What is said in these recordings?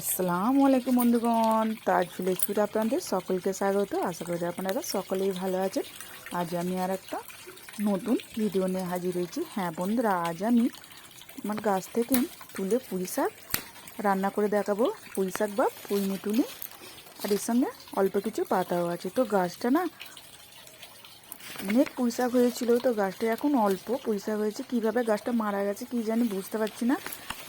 আসসালামু আলাইকুম বন্ধুগণ তাজ ভিলেজ ফুড আপনাদের সকলকে স্বাগত। আশা করি আপনারা সকলেই ভালো আছেন। আজ আমি আর একটা নতুন ভিডিও নিয়ে হাজির হয়েছি। হ্যাঁ বন্ধুরা, আজ আমি আমার গাছ থেকে তুলে পুঁই শাক রান্না করে দেখাবো। পুঁই শাক বা পুঁই মেটুলি আর এর সঙ্গে অল্প কিছু পাতাও আছে। তো গাছটা না, অনেক পুঁই শাক হয়েছিল। তো গাছটা এখন অল্প পুঁই শাক হয়েছে। কীভাবে গাছটা মারা গেছে কী জানি বুঝতে পারছি না।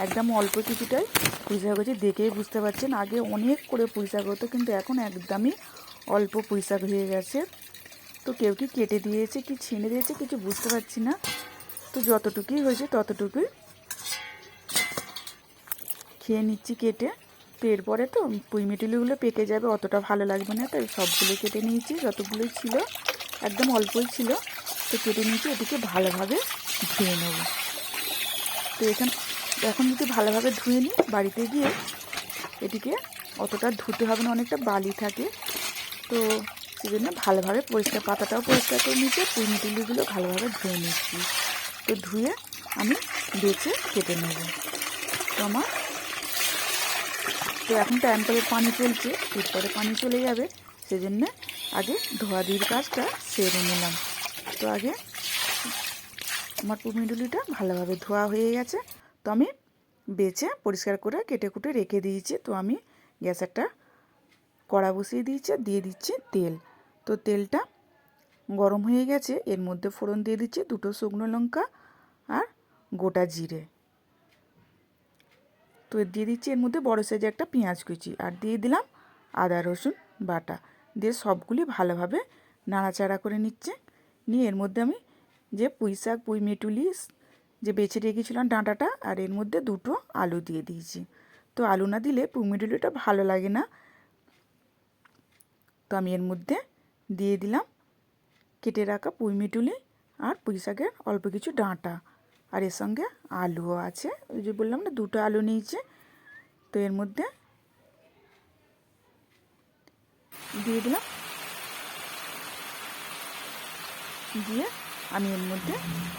একদম অল্প কিছুটাই পুঁই শাক হয়েছে। দেখেই বুঝতে পারছেন, আগে অনেক করে শাক হতো, কিন্তু এখন একদমই অল্প শাক হয়ে গেছে। তো কেউ কি কেটে দিয়েছে, কি ছিঁড়ে দিয়েছে কিছু বুঝতে পারছি না। তো যতটুকুই হয়েছে ততটুকুই খেয়ে নিচ্ছি কেটে। তো এরপরে তো পুঁই মিটুলিগুলো পেকে যাবে, অতটা ভালো লাগবে না। তাই সবগুলো কেটে নিয়েছি, যতগুলোই ছিল, একদম অল্পই ছিল। তো কেটে নিয়েছি এদিকে ভালোভাবে ধুয়ে নেব। তো এখানে এখন যদি ভালোভাবে ধুয়ে নিই, বাড়িতে গিয়ে এটিকে অতটা ধুতে হবে না, অনেকটা বালি থাকে। তো সেই জন্য ভালোভাবে পরিষ্কার, পাতাটাও পরিষ্কার করে নিচ্ছে পুঁই ভালোভাবে ধুয়ে নিচ্ছি তো ধুয়ে আমি বেছে কেটে নেব। তো আমার, তো এখন করে পানি চলছে এরপরে পানি চলে যাবে সেজন্য আগে ধোয়াধুয়ির কাজটা সেরে নিলাম। তো আগে আমার পুমিডুলিটা ভালোভাবে ধোয়া হয়ে গেছে। তো আমি বেছে পরিষ্কার করে কেটে কুটে রেখে দিয়েছি। তো আমি গ্যাস একটা কড়া বসিয়ে দিয়েছি দিয়ে দিচ্ছি তেল। তো তেলটা গরম হয়ে গেছে, এর মধ্যে ফোড়ন দিয়ে দিচ্ছি দুটো শুকনো লঙ্কা আর গোটা জিরে। তো দিয়ে দিচ্ছি এর মধ্যে বড়ো সাইজে একটা পেঁয়াজ কুচি আর দিয়ে দিলাম আদা, রসুন, বাটা। দিয়ে সবগুলি ভালোভাবে নাড়াচাড়া করে নিচ্ছে। নিয়ে এর মধ্যে আমি যে পুঁই শাক পুঁই মেটুলি যে বেছে রেখেছিলাম ডাঁটাটা আর এর মধ্যে দুটো আলু দিয়ে দিয়েছি। তো আলু না দিলে পুঁই মেটুলিটা ভালো লাগে না। তো আমি এর মধ্যে দিয়ে দিলাম কেটে রাখা পুঁই মেটুলি আর পুঁই শাকের অল্প কিছু ডাঁটা। আর এর সঙ্গে আলুও আছে। ওই যে বললাম না, দুটো আলু নিয়েছে। তো এর মধ্যে দিয়ে দিলাম। দিয়ে আমি এর মধ্যে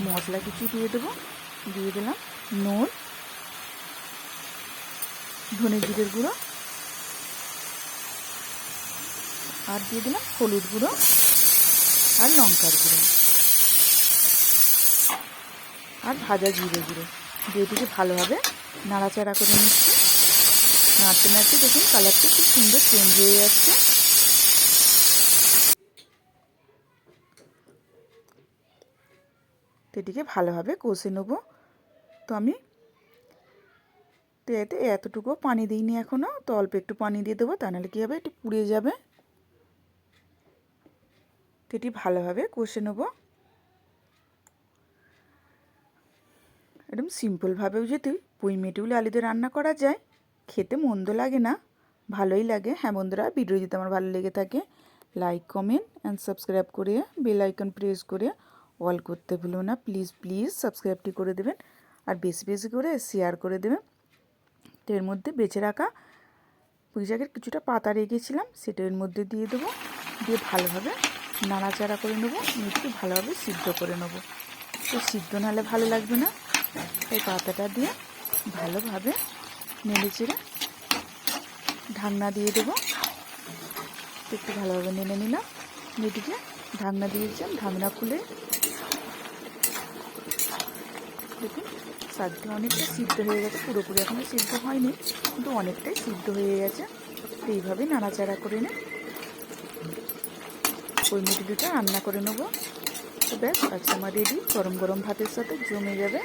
মশলা কিছু দিয়ে দেবো। দিয়ে দিলাম নুন, ধনে জিরের গুঁড়ো আর দিয়ে দিলাম হলুদ গুঁড়ো আর লঙ্কার গুঁড়ো আর ভাজা জিরে গুঁড়ো। দিয়ে ভালোভাবে নাড়াচাড়া করে নিচ্ছি। নাড়তে নাড়তে দেখুন কালারটা খুব সুন্দর চেঞ্জ হয়ে যাচ্ছে। এটিকে ভালোভাবে কষে নেব। তো আমি তো এতে এতটুকু পানি দিইনি এখনও তো অল্প একটু পানি দিয়ে দেবো, তা নাহলে কী হবে, এটি পুড়ে যাবে। তো এটি ভালোভাবে কষে নেব। একদম সিম্পলভাবেও যদি পুঁই মেটুগুলো আলু দিয়ে রান্না করা যায়। খেতে মন্দ লাগে না, ভালোই লাগে। হ্যাঁ বন্ধুরা, ভিডিও যদি আমার ভালো লেগে থাকে লাইক কমেন্ট অ্যান্ড সাবস্ক্রাইব করে বেল আইকন প্রেস করে অল করতে ভুলো না। প্লিজ প্লিজ সাবস্ক্রাইবটি করে দেবেন আর বেশি বেশি করে শেয়ার করে দেবেন। তো এর মধ্যে বেছে রাখা পুঁই শাকের কিছুটা পাতা রেখেছিলাম, সেটা এর মধ্যে দিয়ে দেবো। দিয়ে ভালোভাবে নাড়াচাড়া করে নেব একটু ভালোভাবে সিদ্ধ করে নেব। তো সিদ্ধ নাহলে ভালো লাগবে না। এই পাতাটা দিয়ে ভালোভাবে নেড়ে চেড়ে ঢাকনা দিয়ে দেবো। একটু ভালোভাবে নেড়ে নিলাম। মেয়েটিকে ঢাকনা দিয়েছিলাম, ঢাকনা খুলে দেখুন শাকটা অনেকটা সিদ্ধ হয়ে গেছে, পুরোপুরি এখনও সিদ্ধ হয়নি, কিন্তু অনেকটাই সিদ্ধ হয়ে গেছে। তো এইভাবে নাড়াচাড়া করে নে ওই মিটুলিটা রান্না করে নেব। তো ব্যাস আজকে আমার রেডি গরম গরম ভাতের সাথে জমে যাবে।